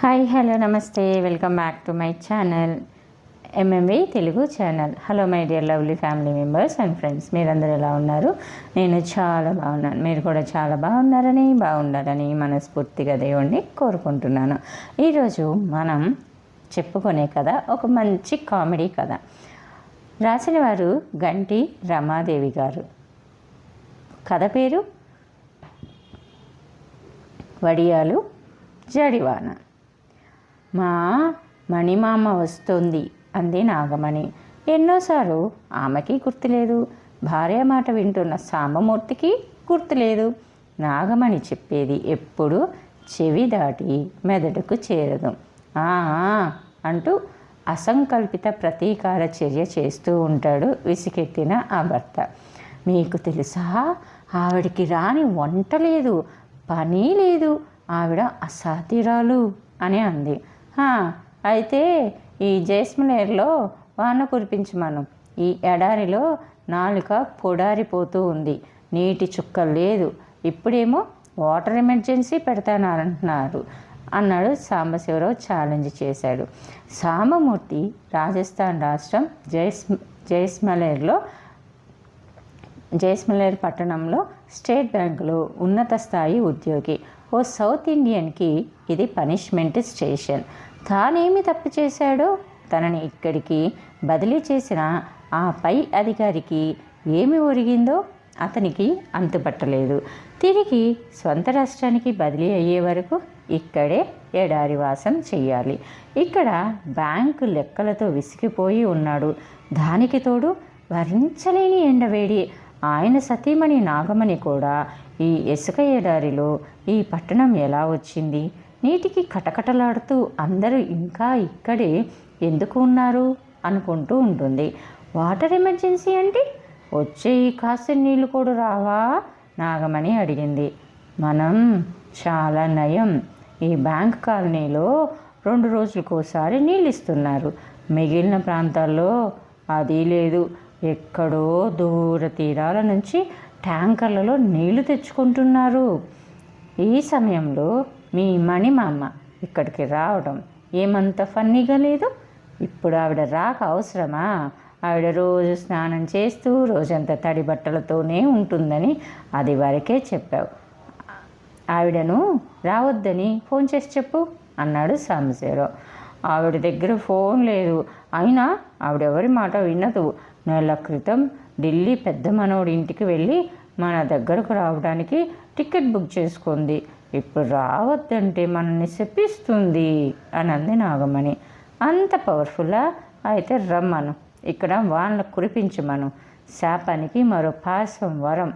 Hi hello namaste. Welcome back to my channel MMV Telugu channel. Hello my dear lovely family members and friends మీరందరూ ఎలా ఉన్నారు? నేను చాలా బాగున్నాను. మీరు కూడా చాలా బాగున్నారని బాగుండాలని మనస్ఫూర్తిగా దేవుణ్ణి కోరుకుంటున్నాను. ఈరోజు మనం చెప్పుకునే కథ ఒక మంచి కామెడీ కథ. రాసిన వారు గంటి రమాదేవి గారు. కథ పేరు వడియాలు జడివాన. మా మణిమామ వస్తోంది అంది నాగమణి. ఎన్నోసార్లు ఆమెకి గుర్తులేదు. భార్య మాట వింటున్న సాంబమూర్తికి గుర్తులేదు. నాగమణి చెప్పేది ఎప్పుడు చెవి దాటి మెదడుకు చేరదు. "ఆ, అంటూ అసంకల్పిత ప్రతీకార చర్య చేస్తూ ఉంటాడు విసికెత్తిన ఆ భర్త. మీకు తెలుసా? ఆవిడికి రాని వంట లేదు పని లేదు. ఆవిడ అసాధ్యురాలు అని అంది. అయితే ఈ జైస్మలేర్లో వాన కురిపించమను. ఈ ఎడారిలో నాలుక పొడారిపోతూ ఉంది. నీటి చుక్క లేదు. ఇప్పుడేమో వాటర్ ఎమర్జెన్సీ పెడతానంటున్నారు అన్నాడు సాంబశివరావు ఛాలెంజ్ చేశాడు. సాంబమూర్తి రాజస్థాన్ రాష్ట్రం జైస్ జైస్మలేర్లో జైస్మలేర్ పట్టణంలో స్టేట్ బ్యాంకులో ఉన్నత స్థాయి ఉద్యోగి. ఓ సౌత్ ఇండియన్కి ఇది పనిష్మెంట్ స్టేషన్. తానేమి తప్పు చేశాడో తనని ఇక్కడికి బదిలీ చేసిన ఆ పై అధికారికి ఏమి ఒరిగిందో అతనికి అంతుపట్టలేదు. తిరిగి స్వంత రాష్ట్రానికి బదిలీ అయ్యే వరకు ఇక్కడే ఎడారి వాసం చెయ్యాలి. ఇక్కడ బ్యాంకు లెక్కలతో విసిగిపోయి ఉన్నాడు. దానికి తోడు భరించలేని ఎండవేడి. ఆయన సతీమణి నాగమణి కూడా ఈ ఇసుక ఎడారిలో ఈ పట్టణం ఎలా వచ్చింది? నీటికి కటకటలాడుతూ అందరూ ఇంకా ఇక్కడే ఎందుకు ఉన్నారు అనుకుంటూ ఉంటుంది. వాటర్ ఎమర్జెన్సీ అంటే వచ్చే ఈ కాసిన నీళ్ళు కూడా రావా నాగమణి అడిగింది. మనం చాలా నయం. ఈ బ్యాంక్ కాలనీలో రెండు రోజులకోసారి నీళ్ళు ఇస్తున్నారు మిగిలిన ప్రాంతాల్లో అది లేదు. ఎక్కడో దూర తీరాల నుంచి ట్యాంకర్లలో నీళ్ళు తెచ్చుకుంటున్నారు. ఈ సమయంలో మీ మణిమామ ఇక్కడికి రావడం ఏమంత ఫన్నీగా లేదు? ఇప్పుడు ఆవిడ రాక అవసరమా? ఆవిడ రోజు స్నానం చేస్తూ రోజంతా తడి బట్టలతోనే ఉంటుందని అది వరకే చెప్పావు. ఆవిడను రావద్దని ఫోన్ చేసి చెప్పు అన్నాడు సాంబశివరావు. ఆవిడ దగ్గర ఫోన్ లేదు. అయినా ఆవిడెవరి మాట వినదు. నెల క్రితం ఢిల్లీ పెద్ద మనోడి ఇంటికి వెళ్ళి మన దగ్గరకు రావడానికి టికెట్ బుక్ చేసుకుంది. ఇప్పుడు రావద్దంటే మనల్ని శపిస్తుంది అని అంది నాగమణి. అంత పవర్ఫుల్లా? అయితే రమ్మను. ఇక్కడ వాళ్ళని కురిపించమను. శాపానికి మరో పార్శ్వం వరం.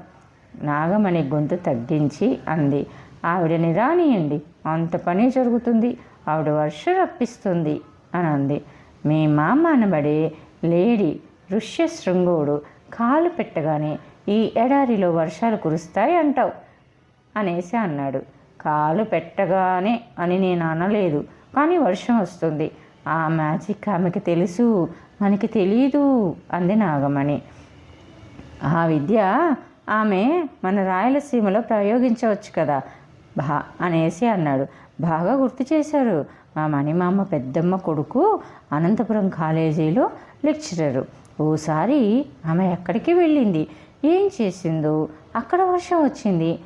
నాగమణి గొంతు తగ్గించి అంది. ఆవిడని రానియండి. అంత పని జరుగుతుంది. ఆవిడ వర్షం రప్పిస్తుంది అని అంది. మీ మామ అనబడే లేడీ ఋష్యశృంగుడు కాలు పెట్టగానే ఈ ఎడారిలో వర్షాలు కురుస్తాయి అంటావు అనేసి అన్నాడు. కాలు పెట్టగానే అని నేను అనలేదు. కానీ వర్షం వస్తుంది. ఆ మ్యాజిక్ ఆమెకి తెలుసు. మనకి తెలీదు అంది నాగమణి. ఆ విద్య ఆమె మన రాయలసీమలో ప్రయోగించవచ్చు కదా? బా అనేసి అన్నాడు. బాగా గుర్తు చేశారు. మా మణిమామ పెద్దమ్మ కొడుకు అనంతపురం కాలేజీలో లెక్చరరు. ఓసారి ఆమె ఎక్కడికి వెళ్ళింది? ఏం చేసిందో? అక్కడ వర్షం వచ్చింది.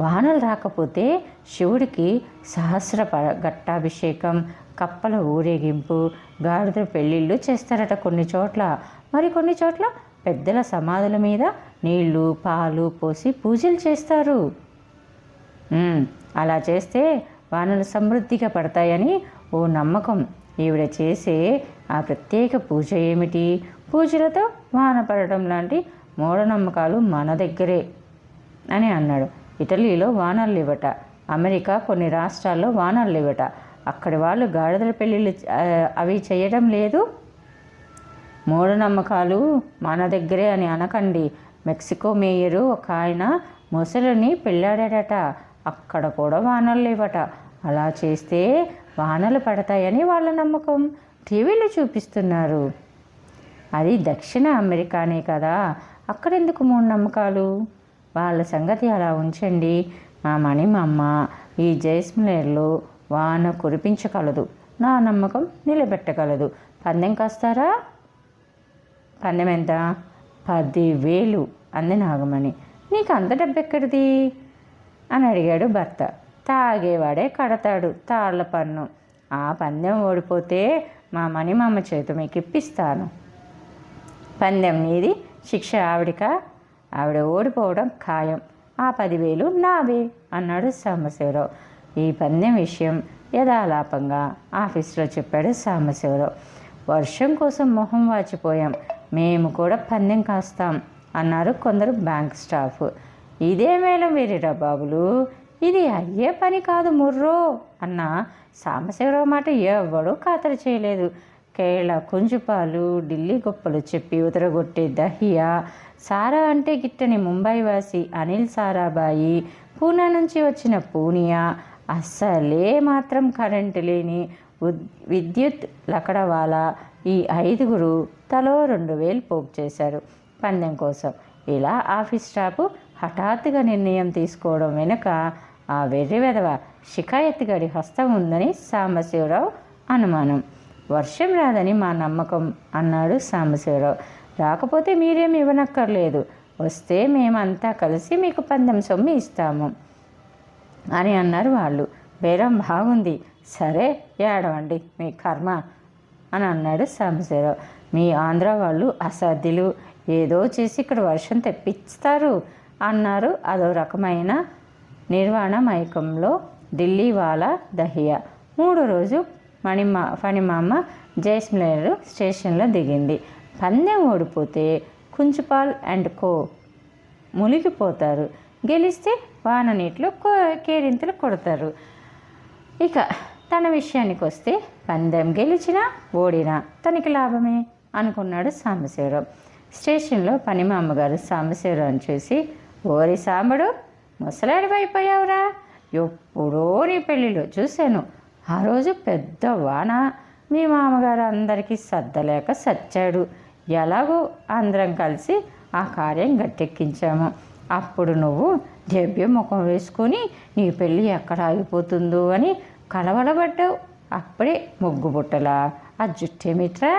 వానలు రాకపోతే శివుడికి సహస్ర ప- ఘట్టాభిషేకం కప్పల ఊరేగింపు గాడిద పెళ్ళిళ్ళు చేస్తారట కొన్ని చోట్ల. మరి కొన్ని చోట్ల పెద్దల సమాధుల మీద నీళ్ళు పాలు పోసి పూజలు చేస్తారు. అలా చేస్తే వానలు సమృద్ధిగా పడతాయని ఓ నమ్మకం. ఈవిడ చేసే ఆ ప్రత్యేక పూజ ఏమిటి? పూజలతో వాన పడటం లాంటి మూఢనమ్మకాలు మన దగ్గరే అని అన్నాడు. ఇటలీలో వానలు లేవట. అమెరికా కొన్ని రాష్ట్రాల్లో వానలు లేవట. అక్కడి వాళ్ళు గాడిదల పెళ్ళిళ్ళు అవి చేయడం లేదు? మూఢనమ్మకాలు మన దగ్గరే అని అనకండి. మెక్సికో మేయరు ఒక ఆయన ముసలిని పెళ్ళాడాడట. అక్కడ కూడా వానలు లేవట. అలా చేస్తే వానలు పడతాయని వాళ్ళ నమ్మకం. టీవీలో చూపిస్తున్నారు. అది దక్షిణ అమెరికానే కదా. అక్కడెందుకు మూఢనమ్మకాలు? వాళ్ళ సంగతి అలా ఉంచండి. మా మణిమమ్మ ఈ జైస్మిలేర్లు వాన కురిపించగలదు. నా నమ్మకం నిలబెట్టగలదు. పందెం కాస్తారా? పందెం ఎంత? పదివేలు అంది నాగమణి. నీకు అంత డబ్బెక్కడిది? అని అడిగాడు భర్త. తాగేవాడే కడతాడు తాళ్ళ పన్ను. ఆ పందెం ఓడిపోతే మా మణి మామ మీకు ఇప్పిస్తాను పందెం నీది. శిక్ష ఆవిడిక? ఆవిడ ఓడిపోవడం ఖాయం. ఆ పదివేలు నావే అన్నాడు సాంబశివరావు. ఈ పందెం విషయం యథాలాపంగా ఆఫీస్లో చెప్పాడు సాంబశివరావు. వర్షం కోసం మొహం వాచిపోయాం. మేము కూడా పందెం కాస్తాం అన్నారు కొందరు బ్యాంక్ స్టాఫ్. ఇదే మేళం బాబులు? ఇది అయ్యే పని కాదు ముర్రో అన్న సాంబశివరావు మాట ఎవ్వడూ ఖాతరు చేయలేదు. కేరళ కుంజుపాలు ఢిల్లీ గొప్పలు చెప్పి ఉదరగొట్టే దహియా సారా అంటే గిట్టని ముంబై వాసి అనిల్ సారాబాయి పూనా నుంచి వచ్చిన పూనియా అస్సలే మాత్రం కరెంటు లేని ఉద్- విద్యుత్ లకడవాల ఈ ఐదుగురు తలో రెండు వేలు పోగు చేశారు. పందెం కోసం ఇలా ఆఫీస్ స్టాఫ్ హఠాత్తుగా నిర్ణయం తీసుకోవడం వెనుక ఆ వెర్రి వెధవ షికాయత్తుగాడి గడి హస్తం ఉందని సాంబశివరావు అనుమానం. వర్షం రాదని మా నమ్మకం అన్నాడు సాంబశివరావు. రాకపోతే మీరేం ఇవ్వనక్కర్లేదు. వస్తే మేమంతా కలిసి మీకు పందెం సొమ్ము ఇస్తాము అని అన్నారు వాళ్ళు. బేరం బాగుంది. సరే ఏడవండి. మీ కర్మ అని అన్నాడు సాంబశివరావు. మీ ఆంధ్ర వాళ్ళు అసాధ్యులు. ఏదో చేసి ఇక్కడ వర్షం తెప్పిస్తారు అన్నారు. అదో రకమైన నిర్వాణ మైకంలో ఢిల్లీ వాలా దహియా. మూడో రోజు మణిమా ఫణిమామ జైస్మలేరు స్టేషన్లో దిగింది. పందెం ఓడిపోతే కుంచుపాల్ అండ్ కో మునిగిపోతారు. గెలిస్తే వాన నీటిలో కో కేరింతలు కొడతారు. ఇక తన విషయానికి వస్తే పందెం గెలిచినా ఓడినా తనకి లాభమే అనుకున్నాడు సాంబశివరావు. స్టేషన్లో పనిమ అమ్మగారు సాంబశివరావుని చూసి ఓరి సాంబడు ముసలాడివైపోయావురా. ఎప్పుడో నీ పెళ్ళిలో చూశాను. ఆ రోజు పెద్ద వాన. మీ మామగారు అందరికీ సర్దలేక సచ్చాడు. ఎలాగో అందరం కలిసి ఆ కార్యం గట్టెక్కించాము. అప్పుడు నువ్వు దెబ్బ ముఖం వేసుకొని నీ పెళ్ళి ఎక్కడ ఆగిపోతుందో అని కలవడబడ్డావు అప్పుడే ముగ్గు బుట్టలా ఆ జుట్టేమిట్రా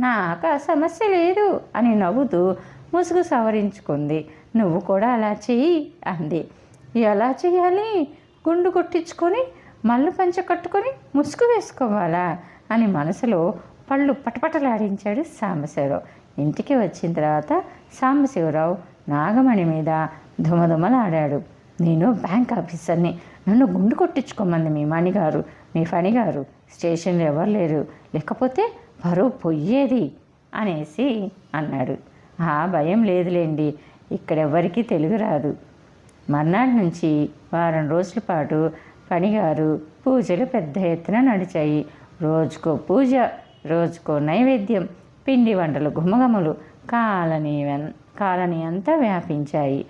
నాకు ఆ సమస్య లేదు అని నవ్వుతూ ముసుగు సవరించుకుంది. నువ్వు కూడా అలా చెయ్యి అంది. ఎలా చేయాలి గుండు కొట్టించుకొని మళ్ళు పంచ కట్టుకొని ముసుగు వేసుకోవాలా అని మనసులో పళ్ళు పటపటలాడించాడు సాంబశివరావు. ఇంటికి వచ్చిన తర్వాత సాంబశివరావు నాగమణి మీద ధుమధుమలాడాడు. నేను బ్యాంక్ ఆఫీసర్ని. నన్ను గుండు కొట్టించుకోమంది మీ మణిగారు మీ ఫణిగారు. స్టేషన్లో ఎవరు లేరు. లేకపోతే బరువు పొయ్యేది అనేసి అన్నాడు. ఆ భయం లేదులేండి. ఇక్కడెవ్వరికీ తెలుగు రాదు. మర్నాటి నుంచి వారం రోజుల పాటు పనిగారు పూజలు పెద్ద ఎత్తున నడిచాయి. రోజుకో పూజ రోజుకో నైవేద్యం పిండి వంటలు గుమగములు కాలనీ వెన్- కాలనీ అంతా వ్యాపించాయి.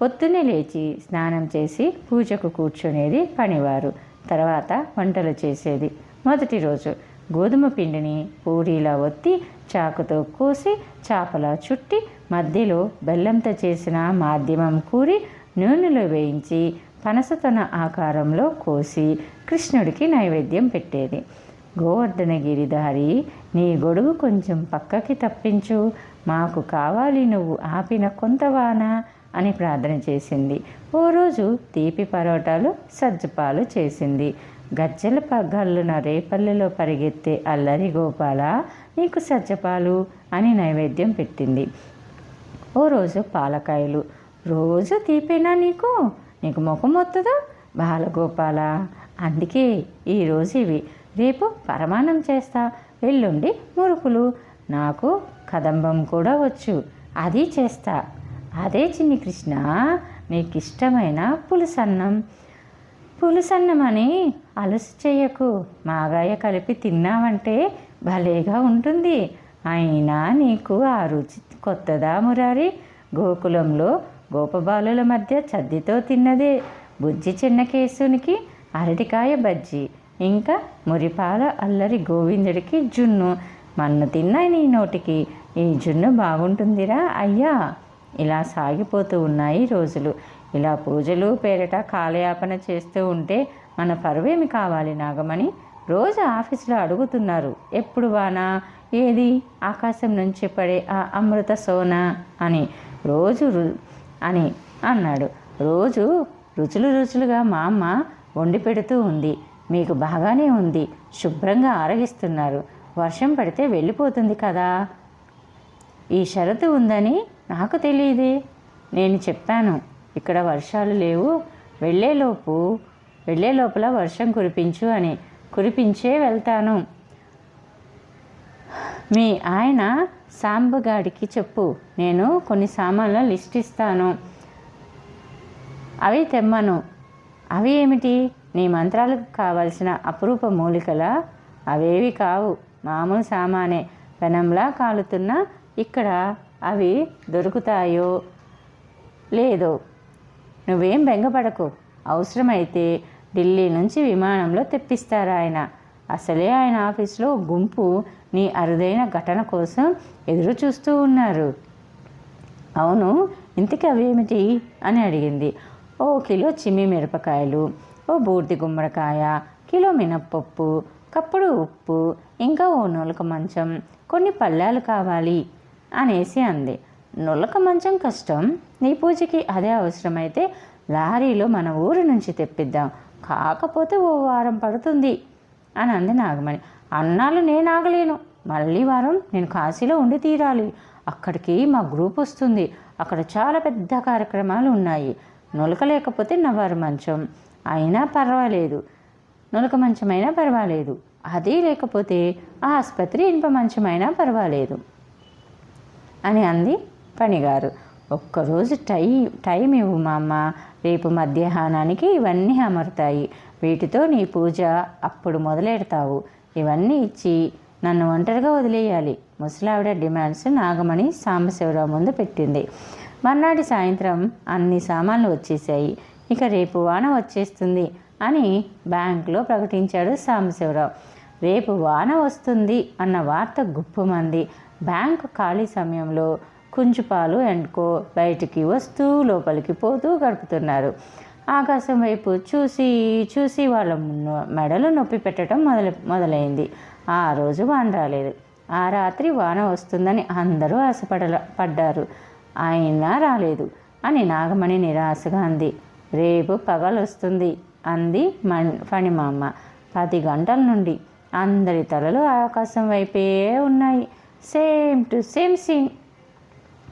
పొద్దునే లేచి స్నానం చేసి పూజకు కూర్చునేది పనివారు. తర్వాత వంటలు చేసేది మొదటి రోజు. గోధుమ పిండిని పూరీలా ఒత్తి చాకుతో కోసి చాపలా చుట్టి మధ్యలో బెల్లంతో చేసిన మాధ్యమం కూరి నూనెలో వేయించి పనసతన ఆకారంలో కోసి కృష్ణుడికి నైవేద్యం పెట్టేది. గోవర్ధనగిరిధారి నీ గొడుగు కొంచెం పక్కకి తప్పించు. మాకు కావాలి నువ్వు ఆపిన కొంత వాన అని ప్రార్థన చేసింది. ఓ రోజు తీపి పరోటాలు సజ్జపాలు చేసింది. గజ్జల పగ్గల్లున రేపల్లెలో పరిగెత్తే అల్లరి గోపాల నీకు సజ్జపాలు అని నైవేద్యం పెట్టింది. ఓ రోజు పాలకాయలు. రోజు తీపేనా నీకు? నీకు ముఖం వస్తుందా బాలగోపాల? అందుకే ఈరోజు ఇవి. రేపు పరమాణం చేస్తా. ఎల్లుండి మురుకులు. నాకు కదంబం కూడా వచ్చు. అది చేస్తా. అదే చిన్ని కృష్ణ నీకు ఇష్టమైన పులుసన్నం. పులుసన్నం అని అలసి చేయకు. మాగాయ కలిపి తిన్నావంటే భలేగా ఉంటుంది. అయినా నీకు ఆ రుచి కొత్తదా మురారి? గోకులంలో గోపబాలుల మధ్య చద్దితో తిన్నదే. బుజ్జి చిన్న కేసునికి అరటికాయ బజ్జి ఇంకా మురిపాల అల్లరి గోవిందుడికి జున్ను. మన్ను తిన్నా నీ నోటికి ఈ జున్ను బాగుంటుందిరా అయ్యా. ఇలా సాగిపోతూ ఉన్నాయి రోజులు. ఇలా పూజలు పేరిట కాలయాపన చేస్తూ ఉంటే మన పరువేమి కావాలి నాగమణి? రోజు ఆఫీసులో అడుగుతున్నారు ఎప్పుడు వానా? ఏది? ఆకాశం నుంచి పడే ఆ అమృత సోన? అని. రోజు రు- అని అన్నాడు. రోజు రుచులు రుచులుగా మా అమ్మ వండి పెడుతూ ఉంది. మీకు బాగానే ఉంది. శుభ్రంగా ఆరగిస్తున్నారు. వర్షం పడితే వెళ్ళిపోతుంది కదా. ఈ షరతు ఉందని నాకు తెలియదే నేను చెప్పాను ఇక్కడ వర్షాలు లేవు. వెళ్ళేలోపు వెళ్ళే లోపల వర్షం కురిపించు అని. కురిపించే వెళ్తాను. మీ ఆయన సాంబగాడికి చెప్పు. నేను కొన్ని సామాన్ల లిస్ట్ ఇస్తాను. అవి తెమ్మను. అవి ఏమిటి? నీ మంత్రాలకు కావలసిన అపురూప మూలికల అవేవి కావు. మామూలు సామానే. పెనంలా కాలుతున్న ఇక్కడ అవి దొరుకుతాయో లేదో. నువ్వేం బెంగపడకు. అవసరమైతే ఢిల్లీ నుంచి విమానంలో తెప్పిస్తారు ఆయన అసలే ఆయన ఆఫీస్లో గుంపు నీ అరుదైన ఘటన కోసం ఎదురు చూస్తూ ఉన్నారు. అవును ఇంతకీ అవేమిటి అని అడిగింది. ఓ కిలో చిమ్మి మిరపకాయలు ఓ బూర్తి గుమ్మడికాయ కిలో మినప్పప్పు కప్పుడు ఉప్పు ఇంకా ఓ నులక మంచం. కొన్ని పళ్ళాలు కావాలి అనేసి అంది. నులక మంచం కష్టం. నీ పూజకి అదే అవసరమైతే లారీలో మన ఊరి నుంచి తెప్పిద్దాం. కాకపోతే ఓ వారం పడుతుంది. అని అంది నాగమణి. అన్నాళ్ళు నేను ఆగలేను. మళ్ళీ వారం నేను కాశీలో ఉండి తీరాలి. అక్కడికి మా గ్రూప్ వస్తుంది. అక్కడ చాలా పెద్ద కార్యక్రమాలు ఉన్నాయి. నులక లేకపోతే నవ్వారు మంచం. అయినా పర్వాలేదు. నులక మంచమైనా పర్వాలేదు. అది లేకపోతే ఆ ఆసుపత్రి ఇనుప మంచమైనా పర్వాలేదు. అని అంది పనిగారు. ఒక్కరోజు టై టైం ఇవ్వు మా అమ్మ రేపు మధ్యాహ్నానికి ఇవన్నీ అమరుతాయి. వీటితో నీ పూజ అప్పుడు మొదలెడతావు. ఇవన్నీ ఇచ్చి నన్ను ఒంటరిగా వదిలేయాలి. ముసలావిడ డిమాండ్స్ నాగమణి సాంబశివరావు ముందు పెట్టింది. మర్నాటి సాయంత్రం అన్ని సామాన్లు వచ్చేసాయి ఇక రేపు వాన వచ్చేస్తుంది అని బ్యాంకులో ప్రకటించాడు సాంబశివరావు. రేపు వాన వస్తుంది అన్న వార్త గుప్పుమంది. బ్యాంకు ఖాళీ సమయంలో కుంచుపాలు ఎండుకో బయటికి వస్తూ లోపలికి పోతూ గడుపుతున్నారు. ఆకాశం వైపు చూసి చూసి వాళ్ళ మెడలు నొప్పి పెట్టడం మొదలు మొదలైంది. ఆ రోజు వాన రాలేదు. ఆ రాత్రి వాన వస్తుందని అందరూ ఆశపడ పడ్డారు. అయినా రాలేదు అని నాగమణి నిరాశగా అంది. రేపు పగలొస్తుంది అంది మణ్ ఫణిమామ. పది గంటల నుండి అందరి తలలు ఆకాశం వైపే ఉన్నాయి. Same to same scene.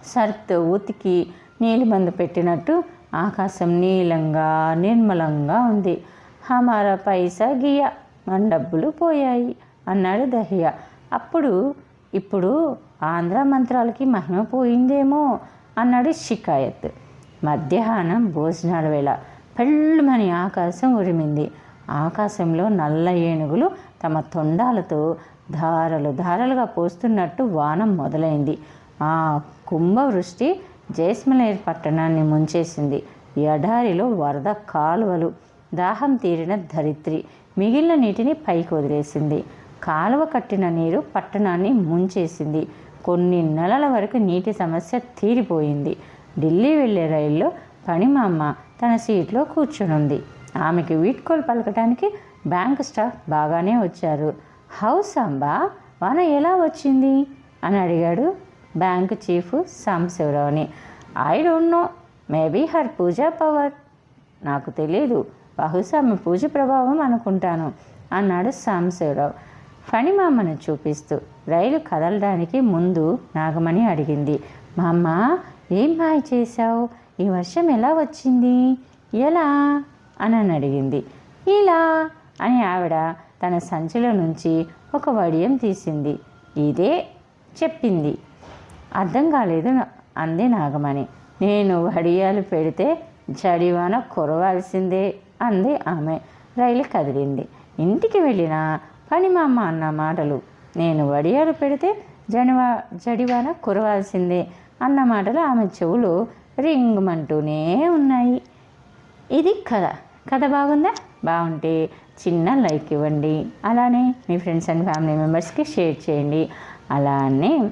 సర్తో ఉతికి నీలిమందు పెట్టినట్టు ఆకాశం నీలంగా నిర్మలంగా ఉంది. హమారా పైసా గియా మన డబ్బులు పోయాయి అన్నాడు దహియా. అప్పుడు ఇప్పుడు ఆంధ్ర మంత్రాలకి మహిమ పోయిందేమో అన్నాడు షికాయత్. మధ్యాహ్నం భోజనాల వేళ పెళ్ళుమని ఆకాశం ఉరిమింది. ఆకాశంలో నల్ల ఏనుగులు తమ తొండాలతో ధారలు ధారలుగా పోస్తున్నట్టు వానం మొదలైంది. ఆ కుంభవృష్టి జైస్మలేర్ పట్టణాన్ని ముంచేసింది. ఎడారిలో వరద కాలువలు దాహం తీరిన ధరిత్రి మిగిలిన నీటిని పైకి వదిలేసింది. కాలువ కట్టిన నీరు పట్టణాన్ని ముంచేసింది. కొన్ని నెలల వరకు నీటి సమస్య తీరిపోయింది. ఢిల్లీ వెళ్ళే రైల్లో పనిమామ తన సీట్లో కూర్చునుంది. ఆమెకి వీడ్కోలు పలకటానికి బ్యాంక్ స్టాఫ్ బాగానే వచ్చారు. హౌస్ అంబా వాన ఎలా వచ్చింది? అని అడిగాడు bank chief సాంబశివరావుని I don't know maybe her puja power నాకు తెలియదు బహుశా ఆమె పూజ ప్రభావం అనుకుంటాను అన్నాడు సాంబశివరావు ఫణిమామను చూపిస్తూ రైలు కదలడానికి ముందు నాగమణి అడిగింది. మా అమ్మ ఏం మాయ చేశావు? ఈ వర్షం ఎలా వచ్చింది? ఎలా? అని అడిగింది. ఇలా అని ఆవిడ తన సంచిలో నుంచి ఒక వడియం తీసింది. ఇదే చెప్పింది. అర్థం కాలేదు అంది నాగమణి. నేను వడియాలు పెడితే జడివాన కురవాల్సిందే అంది ఆమె. రైలు కదిలింది. ఇంటికి వెళ్ళిన పనిమామ అన్న మాటలు. నేను వడియాలు పెడితే జడివా జడివాన కురవాల్సిందే అన్న మాటలు ఆమె చెవులు రింగమంటూనే ఉన్నాయి. ఇది కథ. కథ బాగుందా? బాగుంటే చిన్న లైక్ ఇవ్వండి. అలానే మీ ఫ్రెండ్స్ అండ్ ఫ్యామిలీ మెంబర్స్కి షేర్ చేయండి. అలానే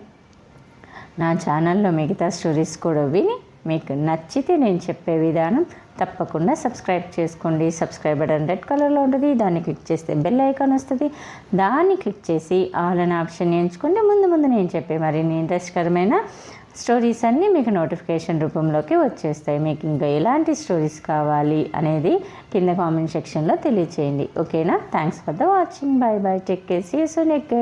నా ఛానల్లో మిగతా స్టోరీస్ కూడా విని మీకు నచ్చితే నేను చెప్పే విధానం తప్పకుండా సబ్స్క్రైబ్ చేసుకోండి. సబ్స్క్రైబ్ బటన్ రెడ్ కలర్లో ఉంటుంది. దాన్ని క్లిక్ చేస్తే బెల్ ఐకాన్ వస్తుంది. దాన్ని క్లిక్ చేసి ఆల్ అనే ఆప్షన్ ఎంచుకుంటే ముందు ముందు నేను చెప్పే మరిన్ని ఇంట్రెస్ట్కరమైన స్టోరీస్ అన్నీ మీకు నోటిఫికేషన్ రూపంలోకి వచ్చేస్తాయి. మీకు ఇంకా ఎలాంటి స్టోరీస్ కావాలి అనేది కింద కామెంట్ సెక్షన్లో తెలియచేయండి. ఓకేనా? Thanks for the watching. Bye bye take care. See so next